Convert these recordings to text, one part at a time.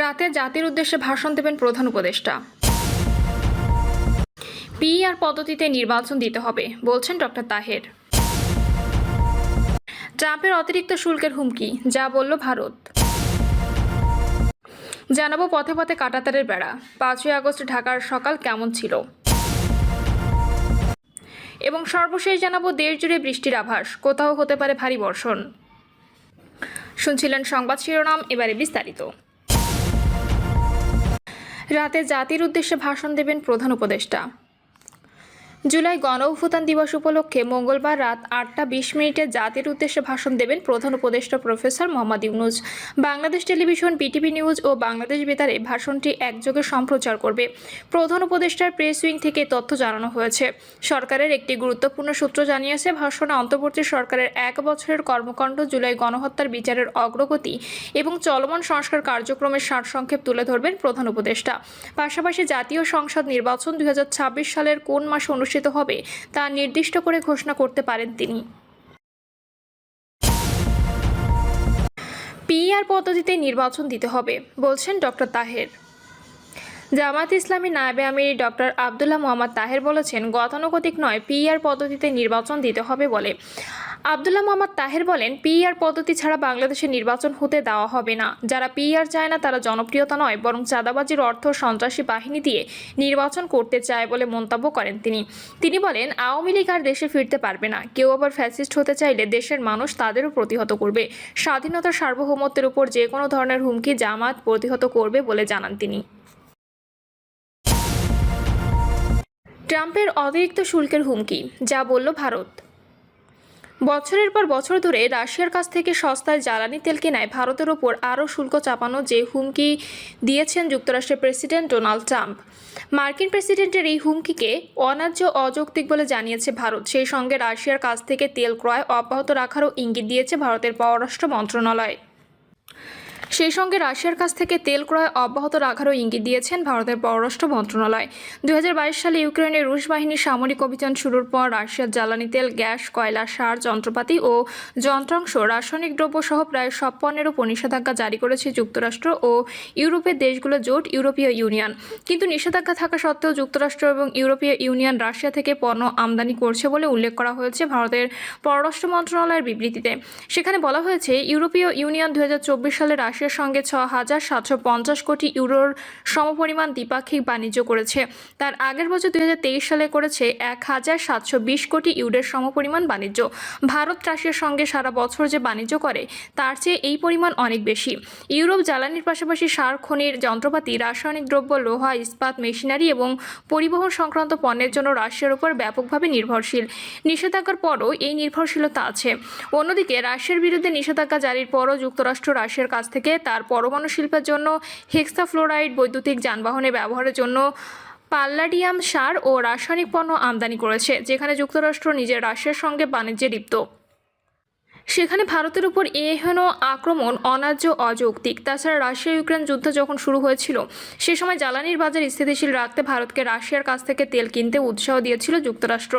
রাতে জাতির উদ্দেশ্যে ভাষণ দেবেন প্রধান উপদেষ্টা। পিআর পদ্ধতিতে নির্বাচন দিতে হবে, বলছেন ডক্টর তাহের। ট্রাম্পের অতিরিক্ত শুল্কের হুমকি, যা বলল ভারত। জানাব পথে পথে কাটাতারের বেড়া, পাঁচই আগস্ট ঢাকার সকাল কেমন ছিল। এবং সর্বশেষ জানাব দেশ জুড়ে বৃষ্টির আভাস, কোথাও হতে পারে ভারী বর্ষণ। শুনছিলেন সংবাদ শিরোনাম, এবারে বিস্তারিত। রাতে জাতির উদ্দেশ্যে ভাষণ দেবেন প্রধান উপদেষ্টা। জুলাই গণ অভ্যুত্থান দিবস উপলক্ষে মঙ্গলবার রাত আটটা বিশ মিনিটে জাতির উদ্দেশ্যে ভাষণ দেবেন প্রধান উপদেষ্টা professor Mohammad Yunus. Bangladesh television, PTV news ও বাংলাদেশ বেতারে ভাষণটি একযোগে সম্প্রচার করবে। প্রধান উপদেষ্টার প্রেস উইং থেকে তথ্য জানানো হয়েছে। সরকারের একটি গুরুত্বপূর্ণ সূত্র জানিয়েছে, ভাষণে অন্তর্বর্তী সরকারের এক বছরের কর্মকাণ্ড জুলাই গণহত্যার বিচারের অগ্রগতি এবং চলমান সংস্কার কার্যক্রমের সারসংক্ষেপ তুলে ধরবেন প্রধান উপদেষ্টা। পাশাপাশি জাতীয় সংসদ নির্বাচন দুই হাজার ছাব্বিশ সালের কোন মাসে অনুষ্ঠিত হবে, তা নির্দিষ্ট করে ঘোষণা করতে পারেন তিনি। পিআর পদ্ধতিতে নির্বাচন দিতে হবে, বলছেন ডক্টর তাহের। জামাত ইসলামী নায়েবে আমির ডক্টর আবদুল্লাহ মোহাম্মদ তাহের বলেছেন, গতানুগতিক নয় পিআর পদ্ধতিতে নির্বাচন দিতে হবে বলে। আবদুল্লাহ মোহাম্মদ তাহের বলেন পিআর পদ্ধতি ছাড়া বাংলাদেশে নির্বাচন হতে দেওয়া হবে না। যারা পিআর চায় না, তারা জনপ্রিয়তা নয়, বরং চাঁদাবাজির অর্থ সন্ত্রাসী বাহিনী দিয়ে নির্বাচন করতে চায় বলে মন্তব্য করেন তিনি। তিনি বলেন, আওয়ামী লীগ আর দেশে ফিরতে পারবে না। কেউ আবার ফ্যাসিস্ট হতে চাইলে দেশের মানুষ তাদেরও প্রতিহত করবে। স্বাধীনতার সার্বভৌমত্বের উপর যে কোনো ধরনের হুমকি জামাত প্রতিহত করবে বলে জানান তিনি। ট্রাম্পের অতিরিক্ত শুল্কের হুমকি, যা বলল ভারত। বছরের পর বছর ধরে রাশিয়ার কাছ থেকে সস্তায় জ্বালানি তেল কেনায় ভারতের ওপর আরও শুল্ক চাপানো যে হুমকি দিয়েছেন যুক্তরাষ্ট্রের প্রেসিডেন্ট ডোনাল্ড ট্রাম্প। মার্কিন প্রেসিডেন্টের এই হুমকিকে অন্যায্য অযৌক্তিক বলে জানিয়েছে ভারত। সেই সঙ্গে রাশিয়ার কাছ থেকে তেল ক্রয় অব্যাহত রাখারও ইঙ্গিত দিয়েছে ভারতের পররাষ্ট্র মন্ত্রণালয়। সেই সঙ্গে রাশিয়ার কাছ থেকে তেল ক্রয় অব্যাহত রাখারও ইঙ্গিত দিয়েছেন ভারতের পররাষ্ট্র মন্ত্রণালয়। দুই হাজার বাইশ সালে ইউক্রেনে রুশ বাহিনীর সামরিক অভিযান শুরুর পর রাশিয়ার জ্বালানি তেল, গ্যাস, কয়লা, সার, যন্ত্রপাতি ও যন্ত্রাংশ, রাসায়নিক দ্রব্য সহ প্রায় সব পণ্যের উপর নিষেধাজ্ঞা জারি করেছে যুক্তরাষ্ট্র ও ইউরোপের দেশগুলো জোট ইউরোপীয় ইউনিয়ন। কিন্তু নিষেধাজ্ঞা থাকা সত্ত্বেও যুক্তরাষ্ট্র এবং ইউরোপীয় ইউনিয়ন রাশিয়া থেকে পণ্য আমদানি করছে বলে উল্লেখ করা হয়েছে ভারতের পররাষ্ট্র মন্ত্রণালয়ের বিবৃতিতে। সেখানে বলা হয়েছে, ইউরোপীয় ইউনিয়ন দু হাজার চব্বিশ সালে রাশিয়ার সঙ্গে ছ হাজার সাতশো পঞ্চাশ কোটি ইউরোর সমপরিমাণ দ্বিপাক্ষিক বাণিজ্য করেছে। তার আগের বছর দুই হাজার তেইশ সালে করেছে এক হাজার সাতশো বিশ কোটি ইউরোর সমপরিমাণ বাণিজ্য। ভারত রাশিয়ার সঙ্গে সারা বছর যে বাণিজ্য করে, তার চেয়ে এই পরিমাণ অনেক বেশি। ইউরোপ জ্বালানির পাশাপাশি সার, খনির যন্ত্রপাতি, রাসায়নিক দ্রব্য, লোহা, ইস্পাত, মেশিনারি এবং পরিবহন সংক্রান্ত পণ্যের জন্য রাশিয়ার উপর ব্যাপকভাবে নির্ভরশীল। নিষেধাজ্ঞার পরও এই নির্ভরশীলতা আছে। অন্যদিকে, রাশিয়ার বিরুদ্ধে নিষেধাজ্ঞা জারির পরও যুক্তরাষ্ট্র রাশিয়ার কাছ থেকে তার পরমাণু শিল্পের জন্য হেক্সাফ্লোরাইড বৈদ্যুতিক যানবাহনে ব্যবহারের জন্য পাল্লাডিয়াম সার ও রাসায়নিক পণ্য আমদানি করেছে, যেখানে যুক্তরাষ্ট্র নিজের রাশিয়ার সঙ্গে বাণিজ্যে লিপ্ত। সেখানে ভারতের উপর এহেন আক্রমণ অনার্য অযৌক্তিক। তাছাড়া রাশিয়া ইউক্রেন যুদ্ধ যখন শুরু হয়েছিল, সে সময় জ্বালানির বাজার স্থিতিশীল রাখতে ভারতকে রাশিয়ার কাছ থেকে তেল কিনতে উৎসাহ দিয়েছিল যুক্তরাষ্ট্র।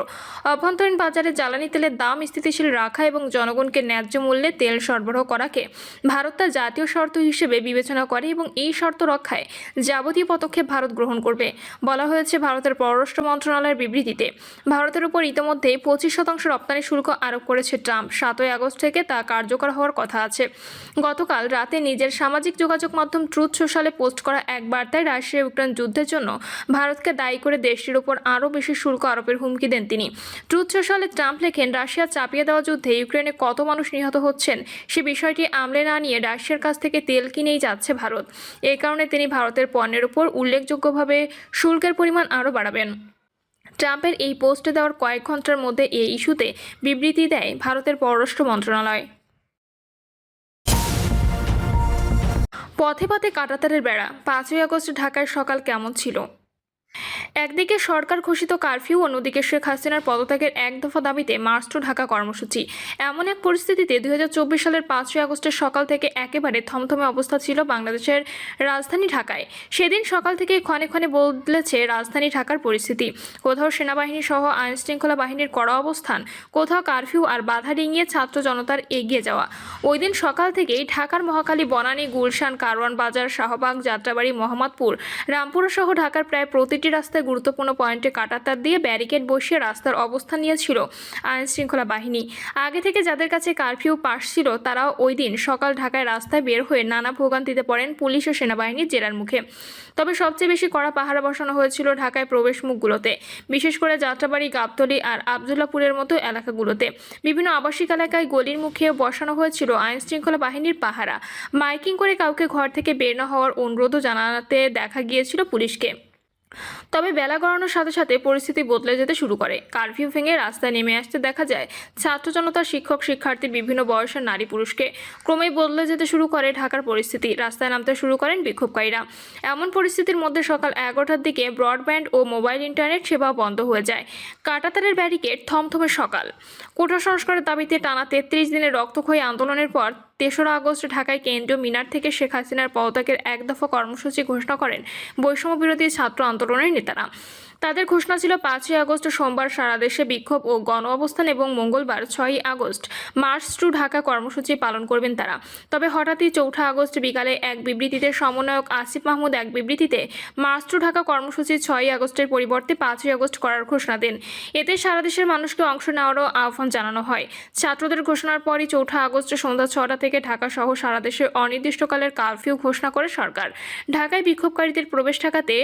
অভ্যন্তরীণ বাজারে জ্বালানি তেলের দাম স্থিতিশীল রাখা এবং জনগণকে ন্যায্য মূল্যে তেল সরবরাহ করাকে ভারত তার জাতীয় শর্ত হিসেবে বিবেচনা করে এবং এই শর্ত রক্ষায় যাবতীয় পদক্ষেপ ভারত গ্রহণ করবে বলা হয়েছে ভারতের পররাষ্ট্র মন্ত্রণালয়ের বিবৃতিতে। ভারতের উপর ইতিমধ্যে পঁচিশ শতাংশ রপ্তানি শুল্ক আরোপ করেছে ট্রাম্প। সাতই আগস্ট থেকে তা কার্যকর হওয়ার কথা আছে। গতকাল রাতে নিজের সামাজিক যোগাযোগ মাধ্যম ট্রুথ সোশ্যালে পোস্ট করা এক বার্তায় রাশিয়া ইউক্রেন যুদ্ধের জন্য ভারতকে দায়ী করে দেশটির উপর আরও বেশি শুল্ক আরোপের হুমকি দেন তিনি। ট্রুথ সোশ্যালে ট্রাম্প লেখেন, রাশিয়া চাপিয়ে দেওয়া যুদ্ধে ইউক্রেনে কত মানুষ নিহত হচ্ছেন সে বিষয়টি আমলে না নিয়ে রাশিয়ার কাছ থেকে তেল কিনেই যাচ্ছে ভারত। এই কারণে তিনি ভারতের পণ্যের উপর উল্লেখযোগ্যভাবে শুল্কের পরিমাণ আরও বাড়াবেন। ট্রাম্পের এই পোস্টে দেওয়ার কয়েক ঘণ্টার মধ্যে এই ইস্যুতে বিবৃতি দেয় ভারতের পররাষ্ট্র মন্ত্রণালয়। পথে পথে কাটাতারের বেড়া, পাঁচই আগস্ট ঢাকায় সকাল কেমন ছিল? একদিকে সরকার ঘোষিত কারফিউ, অন্যদিকে শেখ হাসিনার পদত্যাগের এক দফা দাবিতে মার্চ টু ঢাকা কর্মসূচি। এমন এক পরিস্থিতিতে দুই হাজার চব্বিশ সালের পাঁচই আগস্টের সকাল থেকে একেবারে থমথমে অবস্থা ছিল বাংলাদেশের রাজধানী ঢাকায়। সেদিন সকাল থেকে ক্ষণে ক্ষণে বদলেছে রাজধানী ঢাকার পরিস্থিতি। কোথাও সেনাবাহিনী সহ আইনশৃঙ্খলা বাহিনীর কড়া অবস্থান, কোথাও কারফিউ আর বাধা ডিঙিয়ে ছাত্র জনতার এগিয়ে যাওয়া। ওই দিন সকাল থেকেই ঢাকার মহাকালী বনানী, গুলশান, কারওয়ান বাজার, শাহবাগ, যাত্রাবাড়ি, মোহাম্মদপুর, রামপুরা সহ ঢাকার প্রায় প্রতিটি রাস্তায় গুরুত্বপূর্ণ পয়েন্টে কাটাতার দিয়ে ব্যারিকেড বসিয়ে রাস্তার অবস্থান নিয়েছিল আইন শৃঙ্খলা বাহিনী। আগে থেকে যাদের কাছে কারফিউ পাশ ছিল, তারাও ওই দিন সকাল ঢাকায় রাস্তায় বের হয়ে নানা ভোগান্তিতে পড়েন পুলিশ ও সেনাবাহিনীর জেরার মুখে। তবে সবচেয়ে বেশি কড়া পাহারা বসানো হয়েছিল ঢাকায় প্রবেশ মুখগুলোতে, বিশেষ করে যাত্রাবাড়ি, গাবতলী আর আবদুল্লাপুরের মতো এলাকাগুলোতে। বিভিন্ন আবাসিক এলাকায় গলির মুখে বসানো হয়েছিল আইন শৃঙ্খলা বাহিনীর পাহারা। মাইকিং করে কাউকে ঘর থেকে বের না হওয়ার অনুরোধও জানাতে দেখা গিয়েছিল পুলিশকে। তবে বেলা গড়ানোর সাথে সাথে পরিস্থিতি বদলে যেতে শুরু করে। কারফিউ ভেঙে রাস্তায় নেমে আসতে দেখা যায়, ছাত্র জনতা শিক্ষক, শিক্ষার্থী, বিভিন্ন বয়সের নারী পুরুষকে ক্রমেই বদলে যেতে শুরু করে ঢাকার পরিস্থিতি। রাস্তায় নামতে শুরু করেন বিক্ষোভকারীরা। এমন পরিস্থিতির মধ্যে সকাল এগারোটার দিকে ব্রডব্যান্ড ও মোবাইল ইন্টারনেট সেবা বন্ধ হয়ে যায়। কাটাতারের ব্যারিকেড থমথমে সকাল। কোটা সংস্কারের দাবিতে টানা তেত্রিশ দিনের রক্তক্ষয়ী আন্দোলনের পর তেসরা আগস্ট ঢাকায় কেন্দ্রীয় মিনার থেকে শেখ হাসিনার পদত্যাগের এক দফা কর্মসূচি ঘোষণা করেন বৈষম্য বিরোধী ছাত্র আন্দোলনের নেতারা। তাদের ঘোষণা ছিল পাঁচই আগস্ট সোমবার সারা দেশে বিক্ষোভ ও গণ অবস্থান এবং মঙ্গলবার ছয়ই আগস্ট মার্চ টু ঢাকা কর্মসূচি পালন করবেন তারা। তবে হঠাৎই চৌঠা আগস্ট বিকালে এক বিবৃতিতে সমন্বয়ক আসিফ মাহমুদ এক বিবৃতিতে মার্চ টু ঢাকা কর্মসূচি ছয়ই আগস্টের পরিবর্তে পাঁচই আগস্ট করার ঘোষণা দেন। এতে সারা দেশের মানুষকে অংশ নেওয়ারও আহ্বান জানানো হয়। ছাত্রদের ঘোষণার পরই চৌঠা আগস্ট সন্ধ্যা ছটা থেকে ঢাকা সহ সারা দেশে অনির্দিষ্টকালের কারফিউ ঘোষণা করে সরকার। ঢাকায় বিক্ষোভকারীদের প্রবেশ ঠেকাতে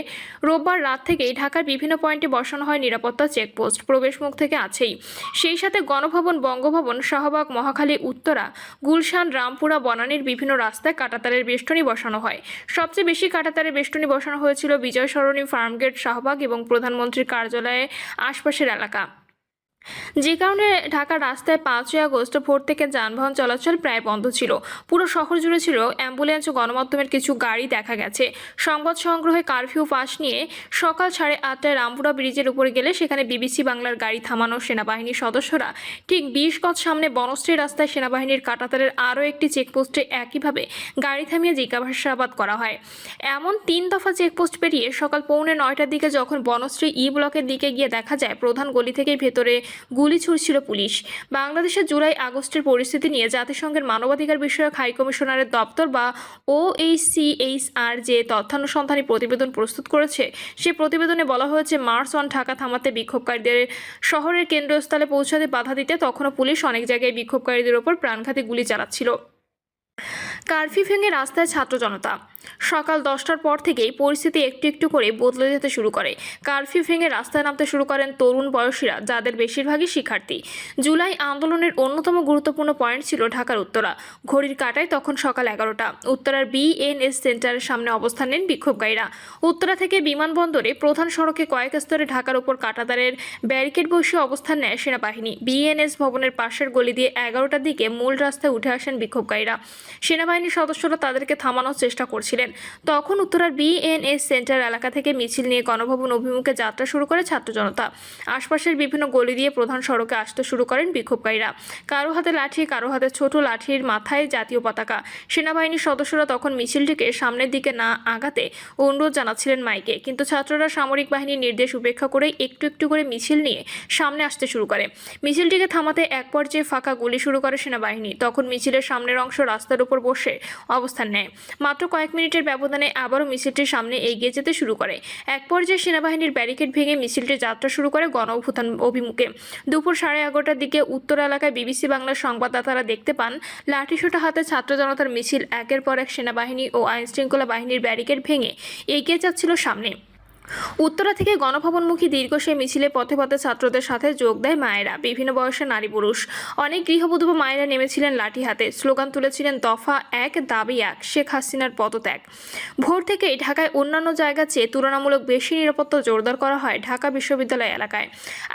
রোববার রাত থেকেই ঢাকার বিভিন্ন পয়েন্টে বসানো হয় নিরাপত্তা চেকপোস্ট। প্রবেশ মুখ থেকে আছেই। সেই সাথে গণভবন, বঙ্গভবন, শাহবাগ, মহাখালী, উত্তরা, গুলশান, রামপুরা, বনানীর বিভিন্ন রাস্তায় কাটাতারের বেষ্টনী বসানো হয়। সবচেয়ে বেশি কাটাতারের বেষ্টনী বসানো হয়েছিল বিজয় সরণী ফার্মগেট, শাহবাগ এবং প্রধানমন্ত্রীর কার্যালয়ে আশপাশের এলাকা। যে কারণে ঢাকার রাস্তায় পাঁচই আগস্ট ভোর থেকে যানবাহন চলাচল প্রায় বন্ধ ছিল। পুরো শহর জুড়ে ছিল অ্যাম্বুলেন্স ও গণমাধ্যমের কিছু গাড়ি দেখা গেছে। সংবাদ সংগ্রহে কারফিউ পাশ নিয়ে সকাল সাড়ে আটটায় রামপুরা ব্রিজের উপরে গেলে সেখানে বিবিসি বাংলার গাড়ি থামানো সেনাবাহিনীর সদস্যরা। ঠিক বিশ গজ সামনে বনশ্রী রাস্তায় সেনাবাহিনীর কাটাতারের আরও একটি চেকপোস্টে একইভাবে গাড়ি থামিয়ে জিজ্ঞাসাবাদ করা হয়। এমন তিন দফা চেকপোস্ট পেরিয়ে সকাল পৌনে নয়টার দিকে যখন বনশ্রী ই ব্লকের দিকে গিয়ে দেখা যায়, প্রধান গলি থেকেই ভেতরে গুলি ছুড়ছিল পুলিশ। বাংলাদেশের জুলাই আগস্টের পরিস্থিতি নিয়ে জাতিসংঘের মানবাধিকার বিষয়ক হাই কমিশনারের দপ্তর বা ওএইচসিএইচআর যে তথ্যানুসন্ধানী প্রতিবেদন প্রস্তুত করেছে, সে প্রতিবেদনে বলা হয়েছে, মার্চ অন ঢাকা থামাতে বিক্ষোভকারীদের শহরের কেন্দ্রস্থলে পৌঁছাতে বাধা দিতে তখনও পুলিশ অনেক জায়গায় বিক্ষোভকারীদের ওপর প্রাণঘাতী গুলি চালাচ্ছিল। কারফিউ ভেঙে রাস্তায় ছাত্র জনতা। সকাল দশটার পর থেকেই পরিস্থিতি একটু একটু করে বদলে যেতে শুরু করে। কারফিউ ভেঙে রাস্তায় নামতে শুরু করেন তরুণ বয়সীরা, যাদের বেশিরভাগই শিক্ষার্থী। জুলাই আন্দোলনের অন্যতম গুরুত্বপূর্ণ পয়েন্ট ছিল ঢাকার উত্তরা। ঘড়ির কাটায় তখন সকাল এগারোটা। উত্তরার বিএনএস সেন্টারের সামনে অবস্থান নেন বিক্ষোভকারীরা। উত্তরা থেকে বিমানবন্দরে প্রধান সড়কে কয়েক স্তরে ঢাকার উপর কাটাতারের ব্যারিকেড বসিয়ে অবস্থান নেয় সেনাবাহিনী। বিএনএস ভবনের পাশের গলি দিয়ে এগারোটার দিকে মূল রাস্তায় উঠে আসেন বিক্ষোভকারীরা। সেনাবাহিনীর সদস্যরা তাদেরকে থামানোর চেষ্টা করছিলেন। তখন উত্তরার বিএনএস সেন্টার এলাকা থেকে মিছিল নিয়ে গণভবন অভিমুখে যাত্রা শুরু করে ছাত্র জনতা। আশপাশের বিভিন্ন গলি দিয়ে প্রধান সড়কে আসতে শুরু করেন বিক্ষোভকারীরা। কারও হাতে লাঠি, কারও হাতে ছোট লাঠির মাথায় জাতীয় পতাকা। সেনাবাহিনীর সদস্যরা তখন মিছিলটিকে সামনের দিকে না আগাতে অনুরোধ জানাচ্ছিলেন মাইকে। কিন্তু ছাত্ররা সামরিক বাহিনীর নির্দেশ উপেক্ষা করে একটু একটু করে মিছিল নিয়ে সামনে আসতে শুরু করে। মিছিলটিকে থামাতে এক পর্যায়ে ফাঁকা গুলি শুরু করে সেনাবাহিনী। তখন মিছিলের সামনের অংশ রাস্তার উপর বসে অবস্থান নেয়। মাত্র কয়েক মিনিটের ব্যবধানে আবারও মিছিলটির সামনে এগিয়ে যেতে শুরু করে। এক পর্যায়ে সেনাবাহিনীর ব্যারিকেড ভেঙে মিছিলটি যাত্রা শুরু করে গণ অভ্যুত্থান অভিমুখে। দুপুর সাড়ে এগারোটার দিকে উত্তর এলাকায় বিবিসি বাংলার সংবাদদাতারা দেখতে পান, লাঠিসোটা হাতে ছাত্র জনতার মিছিল, একের পর এক সেনাবাহিনী ও আইনশৃঙ্খলা বাহিনীর ব্যারিকেড ভেঙে এগিয়ে যাচ্ছিল সামনে। উত্তরা থেকে গণভবনমুখী দীর্ঘ সেই মিছিলে পথে পথে ছাত্রদের সাথে যোগ দেয় মায়েরা। বিভিন্ন বয়সের নারী পুরুষ। অনেক গৃহবধূ মায়েরা নেমেছিলেন লাঠি হাতে। স্লোগান তুলেছিলেন দফা এক, দাবি এক, শেখ হাসিনার পদত্যাগ। ভোর থেকেই ঢাকায় অন্যান্য জায়গা চেয়ে তুলনামূলক বেশি নিরাপত্তা জোরদার করা হয় ঢাকা বিশ্ববিদ্যালয় এলাকায়।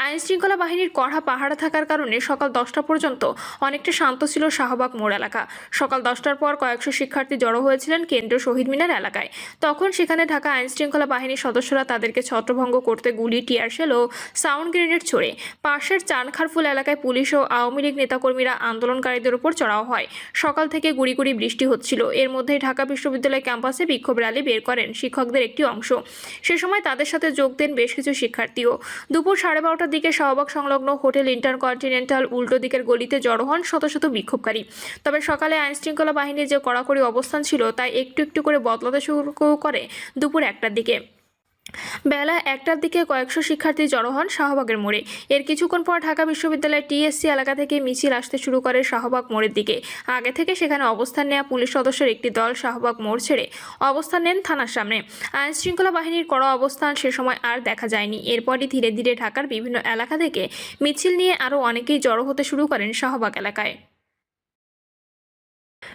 আইন শৃঙ্খলা বাহিনীর কড়া পাহারা থাকার কারণে সকাল দশটা পর্যন্ত অনেকটা শান্ত ছিল শাহবাগ মোড় এলাকা। সকাল দশটার পর কয়েকশো শিক্ষার্থী জড়ো হয়েছিলেন কেন্দ্রীয় শহীদ মিনার এলাকায়। তখন সেখানে ঢাকা আইন শৃঙ্খলা বাহিনীর সদস্যরা তাদেরকে ছত্রভঙ্গ করতে গুলি টিয়ারশেল ও সাউন্ড গ্রেনেড ছড়ে। পাশের চানখারফুল এলাকায় পুলিশ ও আওয়ামী লীগ নেতাকর্মীরা আন্দোলনকারীদের উপর চড়াও হয়। সকাল থেকে গুড়ি বৃষ্টি হচ্ছিল। এর মধ্যেই ঢাকা বিশ্ববিদ্যালয় ক্যাম্পাসে বিক্ষোভ র্যালি বের করেন শিক্ষকদের একটি অংশ। সে সময় তাদের সাথে যোগ দেন বেশ কিছু শিক্ষার্থীও। দুপুর সাড়ে বারোটার দিকে শাহবাগ সংলগ্ন হোটেল ইন্টারকন্টিনেন্টাল উল্টো দিকের গলিতে জড়ো হন শত শত বিক্ষোভকারী। তবে সকালে আইনশৃঙ্খলা বাহিনীর যে কড়াকড়ি অবস্থান ছিল তাই একটু একটু করে বদলাতে শুরু করে দুপুর একটার দিকে। বেলা একটার দিকে কয়েকশো শিক্ষার্থী জড়ো হন শাহবাগের মোড়ে। এর কিছুক্ষণ পর ঢাকা বিশ্ববিদ্যালয়ের টিএসসি এলাকা থেকে মিছিল আসতে শুরু করে শাহবাগ মোড়ের দিকে। আগে থেকে সেখানে অবস্থান নেওয়া পুলিশ সদস্যের একটি দল শাহবাগ মোড় ছেড়ে অবস্থান নেন থানার সামনে। আইন শৃঙ্খলা বাহিনীর কড়া অবস্থান সে সময় আর দেখা যায়নি। এরপরই ধীরে ধীরে ঢাকার বিভিন্ন এলাকা থেকে মিছিল নিয়ে আরও অনেকেই জড়ো হতে শুরু করেন শাহবাগ এলাকায়।